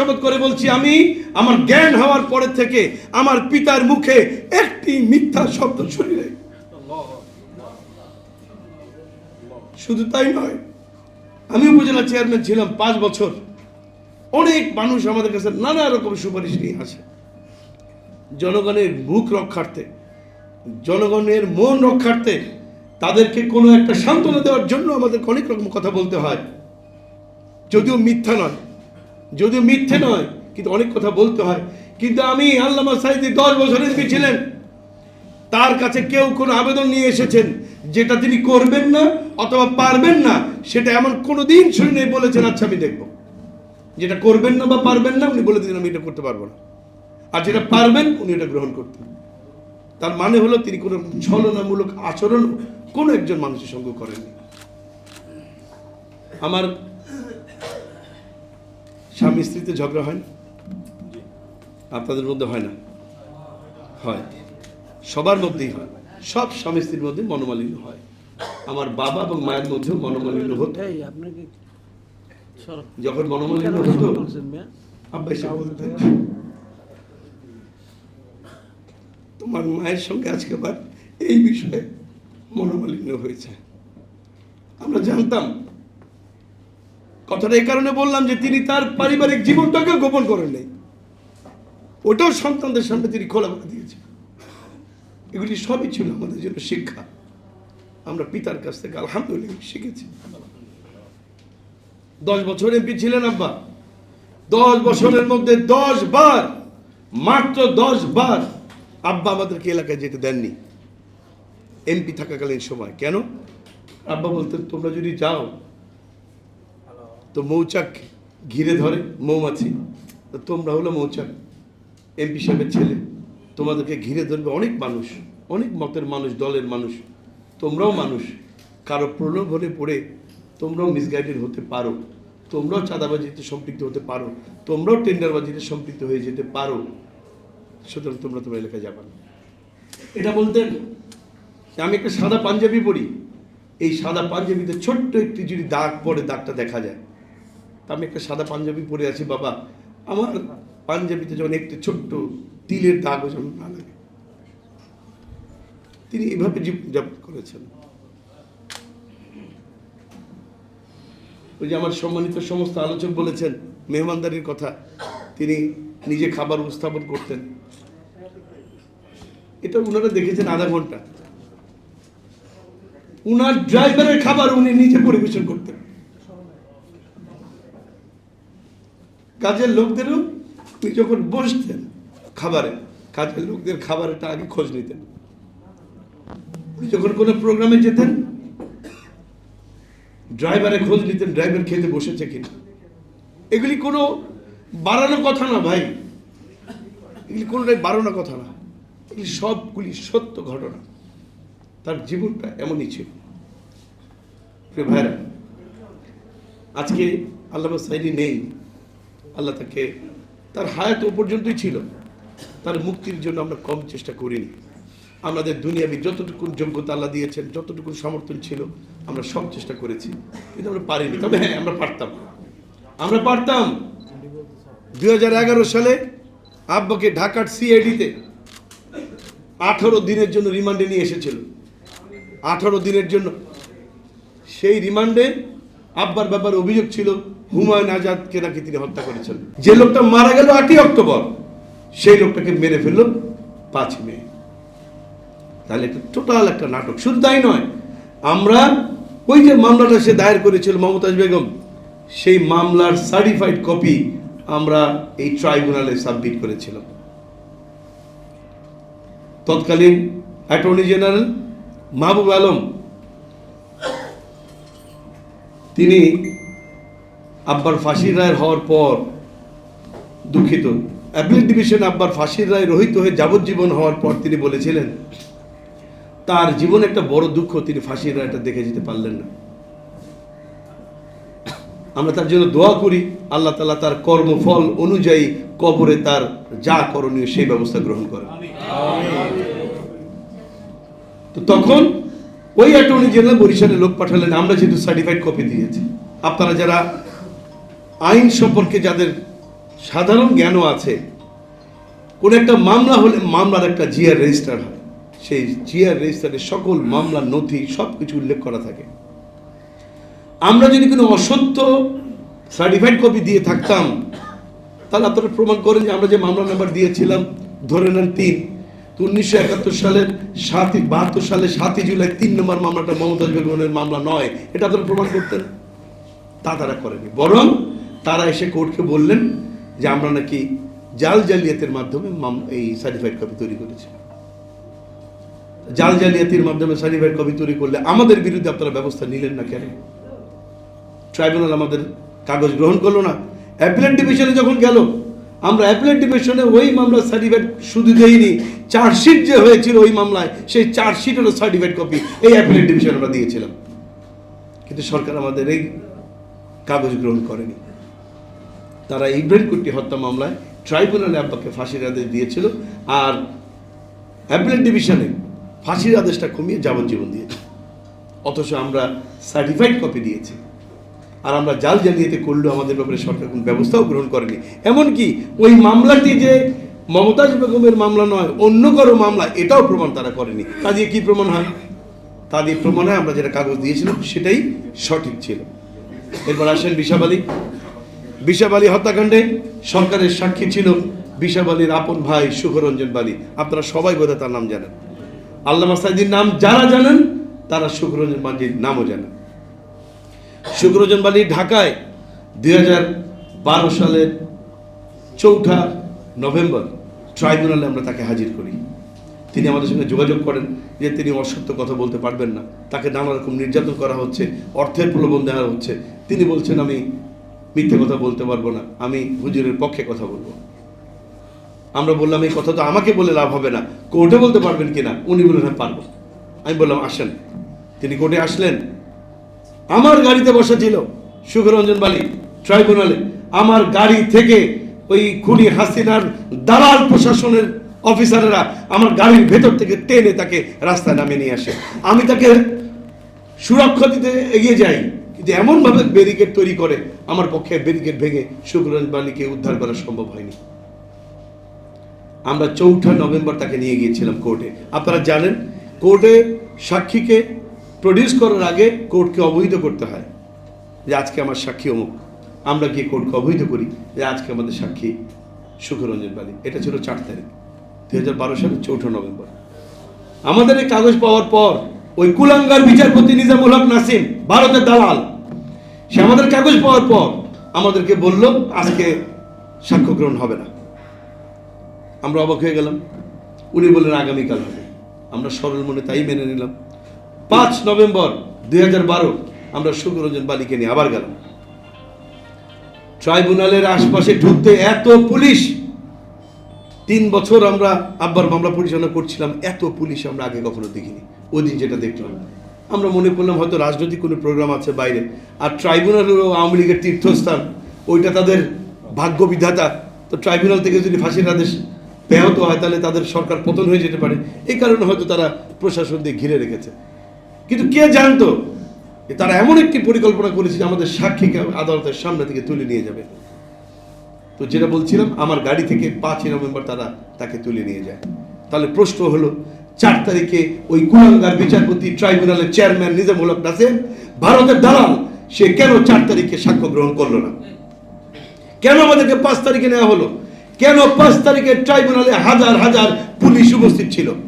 শপথ করে বলছি, আমি আমার জ্ঞান হওয়ার পরে থেকে আমার পিতার মুখে একটি মিথ্যা শব্দ শুনি নাই। শুধু তাই নয়, আমি উপজেলা চেয়ারম্যান ছিলাম পাঁচ বছর। অনেক মানুষ আমাদের কাছে নানা রকম সুপারিশ নিয়ে আসে। জনগণের মুখ রক্ষার্থে, জনগণের মন রক্ষার্থে তাদেরকে কোনো একটা সান্ত্বনা দেওয়ার জন্য আমাদেরকে অনেক রকম কথা বলতে হয়। যদিও মিথ্যা নয় যদিও মিথ্যে নয়, কিন্তু অনেক কথা বলতে হয়। কিন্তু আমি আল্লামা সাইদি দশ বছর এমপি ছিলেন। তার কাছে কেউ কোনো আবেদন নিয়ে এসেছেন যেটা তিনি করবেন না অথবা পারবেন না, সেটা এমন কোনো দিন শুনে বলেছেন আচ্ছা আমি দেখব। যেটা করবেন না বা পারবেন না, উনি বলে দিলেন, আমি এটা করতে পারব না। আর যেটা পারবেন, উনি এটা গ্রহণ করতেন। তার মানে হলো তিনি কোনো ছলনামূলক আচরণ কোনো একজন মানুষের সঙ্গে করেননি। আমার স্বামী স্ত্রীতে ঝগড়া হয়? না আপনাদের মধ্যে হয় না? হয়। সবার মধ্যেই হয়। সব স্বামী স্ত্রীর মধ্যে মনোমালিন্য হয়। আমার বাবা এবং মায়ের মধ্যেও মনোমালিন্য হতো। যখন মনোমালিন্য হতো শুরু আব্বা এসে বলতেন তোমার মায়ের সঙ্গে আজকে আবার এই বিষয়ে মনোমালিন্য হয়েছে। আমরা জানতাম কথাটা এই কারণে বললাম যে তিনি তার পারিবারিক জীবনটাকে গোপন করেন নাই। ওটাও সন্তানদের সামনে তিনি খোলা করে দিয়েছেন। এগুলি সবই ছিল আমাদের জন্য শিক্ষা। আমরা পিতার কাছ থেকে আলহামদুলিল্লাহ শিখেছি। দশ বছর এমপি ছিলেন আব্বা। দশ বছরের মধ্যে দশ বার, মাত্র দশ বার আব্বা আমাদেরকে এলাকায় যেতে দেননি। এমপি থাকাকালীন সময়। কেন? আব্বা বলতেন, তোমরা যদি যাও তো মৌচাক ঘিরে ধরে, মৌমাছি। তো তোমরা হলো মৌচাক, এমপি সাহেবের ছেলে। তোমাদেরকে ঘিরে ধরবে অনেক মানুষ, অনেক মতের মানুষ, দলের মানুষ। তোমরাও মানুষ, কারও প্রলোভনে পড়ে তোমরাও মিসগাইডেড হতে পারো। তোমরাও চাঁদাবাজিতে সম্পৃক্ত হতে পারো। তোমরাও টেন্ডারবাজিতে সম্পৃক্ত হয়ে যেতে পারো। সুতরাং তোমরা তোমার এলাকায় যাবা না। এটা বলতেন আমি একটা সাদা পাঞ্জাবি পরি। এই সাদা পাঞ্জাবিতে ছোট্ট একটি যদি দাগ পড়ে, দাগটা দেখা যায়। আমি একটা সাদা পাঞ্জাবি পরে আছি, বাবা। আমার পাঞ্জাবিতে যখন একটি ছোট্ট তিলের দাগও যেন না লাগে। তিনি এভাবে জীবনযাপন করেছেন। ওই যে আমার সম্মানিত সমস্ত আলোচক বলেছেন, মেহমানদারির কথা। তিনি নিজে খাবার উপস্থাপন করতেন। এটা উনারা দেখেছেন আধা ঘণ্টা। উনার ড্রাইভারের খাবার উনি নিজে পরিবেশন করতেন। কাজের লোকদেরও উনি যখন বসতেন খাবারে, কাজের লোকদের খাবারটা আগে খোঁজ নিতেন। যখন কোনো প্রোগ্রামে যেতেন, ড্রাইভারে খোঁজ নিতেন, ড্রাইভার খেতে বসেছে কিনা। এগুলি কোনো বাড়ানো কথা না ভাই। এগুলি কোনোটাই বাড়ানো কথা না। এগুলি সবগুলি সত্য ঘটনা। তার জীবনটা এমনই ছিল। ভাইরা আজকে আল্লাহ সাইদি নেই। আল্লাহ তাকে তার হায়াত ও পর্যন্তই ছিল। তার মুক্তির জন্য আমরা কম চেষ্টা করিনি। আমাদের দুনিয়াবি যতটুকু যোগ্যতা আল্লাহ দিয়েছেন, যতটুকু সমর্থন ছিল, আমরা সব চেষ্টা করেছি। কিন্তু আমরা পারিনি। তবে হ্যাঁ আমরা পারতাম। আমরা পারতাম। দু হাজার এগারো সালে আব্বাকে ঢাকার সিআইডিতে আঠারো দিনের জন্য রিমান্ডে নিয়ে এসেছিল। আঠারো দিনের জন্য। সেই রিমান্ডে আব্বার ব্যাপারে অভিযোগ ছিল হুমায়ুন আজাদকে নাকি তিনি হত্যা করেছেন। যে লোকটা মারা গেল আটই অক্টোবর, সেই লোকটাকে মেরে ফেলল পাঁচ মে। তাহলে এটা টোটাল একটা নাটক। শুধু তাই নয়, আমরা ওই যে মামলাটা সে দায়ের করেছিল মমতাজ বেগম, সেই মামলার সার্টিফাইড কপি আমরা এই ট্রাইব্যুনালে সাবমিট করেছিলাম। তৎকালীন অ্যাটর্নি জেনারেল মাহবুব আলম, তিনি আব্বার ফাঁসির রায় হওয়ার পর দুঃখিত। অ্যাপিল ডিভিশন আব্বার ফাঁসির রায় রহিত হয়ে যাবজ্জীবন হওয়ার পর তিনি বলেছিলেন, তার জীবনে একটা বড় দুঃখ, তিনি ফাঁসির রায়টা দেখে যেতে পারলেন না। আমরা তার জন্য দোয়া করি, আল্লাহ তালা তার কর্মফল অনুযায়ী কবরে তার যা করণীয় সেই ব্যবস্থা গ্রহণ করেন। তো তখন ওই অ্যাটর্নি জেনারেল বরিশালে লোক পাঠালেন, আমরা যেহেতু সার্টিফাইড কপি দিয়েছি। আপনারা যারা আইন সম্পর্কে যাদের সাধারণ জ্ঞানও আছে, কোন একটা মামলা হলে মামলার একটা জিআর রেজিস্টার হয়। সেই জিআর রেজিস্টারে সকল মামলার নথি সব কিছু উল্লেখ করা থাকে। আমরা যদি কোনো অসত্য সার্টিফাইড কপি দিয়ে থাকতাম, তাহলে আপনারা প্রমাণ করেন যে আমরা যে মামলা নাম্বার দিয়েছিলাম, ধরে নেন তিন, তো উনিশশো একাত্তর সালের সাতই, বাহাত্তর সালে সাতই জুলাই তিন নম্বর মামলাটা মমতাজ বেগমের মামলা নয়, এটা আপনারা প্রমাণ করতেন। তা তারা করেনি। বরং তারা এসে কোর্টকে বললেন যে আমরা নাকি জাল জালিয়াতের মাধ্যমে এই সার্টিফাইড কপি তৈরি করেছি। জাল জালিয়াতির মাধ্যমে সার্টিফাইড কপি তৈরি করলে আমাদের বিরুদ্ধে আপনারা ব্যবস্থা নিলেন না কেন? ট্রাইব্যুনাল আমাদের কাগজ গ্রহণ করল না। অ্যাপিলেট ডিভিশনে যখন গেল, আমরা অ্যাপিলেট ডিভিশনে ওই মামলার সার্টিফিকেট শুধু দেইনি। চার্জশিট যে হয়েছিল ওই মামলায়, সেই চার্জশিটেরও সার্টিফিকেট কপি এই অ্যাপিলেট ডিভিশনে আমরা দিয়েছিলাম। কিন্তু সরকার আমাদের এই কাগজ গ্রহণ করেনি। তারা ইব্রাহিম কুট্টি হত্যা মামলায় ট্রাইব্যুনালে আব্বাকে ফাঁসির আদেশ দিয়েছিল আর অ্যাপিলেট ডিভিশনে ফাঁসির আদেশটা কমিয়ে যাবজ্জীবন দিয়েছে। অথচ আমরা সার্টিফাইড কপি দিয়েছি। আর আমরা জাল জালিয়াতি করলেও আমাদের ব্যাপারে সরকার কোনো ব্যবস্থাও গ্রহণ করেনি। এমনকি ওই মামলাটি যে মমতাজ বেগমের মামলা নয়, অন্য কারও মামলা, এটাও প্রমাণ তারা করেনি। তা দিয়ে কী প্রমাণ হয়? তা দিয়ে প্রমাণ হয় আমরা যেটা কাগজ দিয়েছিলাম, সেটাই সঠিক ছিল। এরপর আসেন বিশাব আলী। বিশাব আলী হত্যাকাণ্ডে সরকারের সাক্ষী ছিল বিশাব আলীর আপন ভাই সুখরঞ্জন বালী। আপনারা সবাই বোধহয় তার নাম জানেন। আল্লামা সাইদির নাম যারা জানেন, তারা সুখরঞ্জন বালির নামও জানেন। শুক্রজন বালি ঢাকায় দুই বারো সালের চৌঠা নভেম্বর ট্রাইব্যুনালে আমরা তাকে হাজির করি। তিনি আমাদের সঙ্গে যোগাযোগ করেন যে তিনি অসত্য কথা বলতে পারবেন না। তাকে নানা রকম নির্যাতন করা হচ্ছে, অর্থের প্রলোভন দেওয়া হচ্ছে। তিনি বলছেন, আমি মিথ্যে কথা বলতে পারব না। আমি হুজুরের পক্ষে কথা বলব। আমরা বললাম, এই কথা তো আমাকে বলে লাভ হবে না। কোর্টে বলতে পারবেন কিনা? উনি বললেন হ্যাঁ পারব। আমি বললাম, আসেন। তিনি কোর্টে আসলেন। আমার গাড়িতে বসা ছিল সুখরঞ্জন বালি ট্রাইব্যুনালে। আমার গাড়ি থেকে ওই খুনি হাসিনার দালাল প্রশাসনের অফিসাররা আমার গাড়ির ভেতর থেকে টেনে তাকে রাস্তায় নামিয়ে নিয়ে আসে। আমি তাকে সুরক্ষা দিতে এগিয়ে যাই। কিন্তু এমনভাবে ব্যারিকেড তৈরি করে, আমার পক্ষে ব্যারিকেড ভেঙে সুখরঞ্জন বালিকে উদ্ধার করা সম্ভব হয়নি। আমরা চৌঠা নভেম্বর তাকে নিয়ে গিয়েছিলাম কোর্টে আপনারা জানেন কোর্টে সাক্ষীকে প্রডিউস করার আগে কোর্টকে অবহিত করতে হয় যে আজকে আমার সাক্ষী অমুক। আমরা গিয়ে কোর্টকে অবহিত করি যে আজকে আমাদের সাক্ষী সুখরঞ্জন বালি এটা ছিল চার তারিখ, দুই হাজার বারো সালের চৌঠা নভেম্বর। আমাদের এই কাগজ পাওয়ার পর ওই কুলাঙ্গার বিচারপতি নিজামুল হক নাসিম, ভারতের দালাল। সে আমাদের কাগজ পাওয়ার পর আমাদেরকে বলল, আজকে সাক্ষ্য গ্রহণ হবে না। আমরা অবাক হয়ে গেলাম। উনি বললেন, আগামীকাল হবে। আমরা সরল মনে তাই মেনে নিলাম। পাঁচ নভেম্বর দুই হাজার বারো আমরা সুখরঞ্জন বালিকে নিয়ে আবার গেলাম। ট্রাইব্যুনালের আশপাশে ঢুকতে এত পুলিশ তিন বছর আমরা আব্বার মামলা পরিচালনা করছিলাম, এত পুলিশ আমরা আগে কখনো দেখিনি। ওই দিন যেটা দেখলাম। আমরা মনে করলাম হয়তো রাজনৈতিক কোনো প্রোগ্রাম আছে বাইরে। আর ট্রাইব্যুনাল আওয়ামী লীগের তীর্থস্থান, ওইটা তাদের ভাগ্য বিধাতা তো ট্রাইব্যুনাল থেকে যদি ফাঁসির আদেশ ব্যাহত হয়, তাহলে তাদের সরকার পতন হয়ে যেতে পারে। এই কারণে হয়তো তারা প্রশাসন দিয়ে ঘিরে রেখেছে। কিন্তু কে জানতো তারা এমন একটি পরিকল্পনা করেছে যে আমাদের সাক্ষীকে আদালতের সামনে থেকে তুলে নিয়ে যাবে? তো যেটা বলছিলাম, আমার গাড়ি থেকে পাঁচই নভেম্বর তারা তাকে তুলে নিয়ে যায়। তাহলে প্রশ্ন হলো, চার তারিখে ওই কুলাঙ্গার বিচারপতি ট্রাইব্যুনালের চেয়ারম্যান নিজামুল হক নাসেম ভারতের দালাল, সে কেন চার তারিখে সাক্ষ্য গ্রহণ করল না? কেন আমাদেরকে পাঁচ তারিখে নেওয়া হলো? কেন পাঁচ তারিখে ট্রাইব্যুনালে হাজার হাজার পুলিশ উপস্থিত ছিল?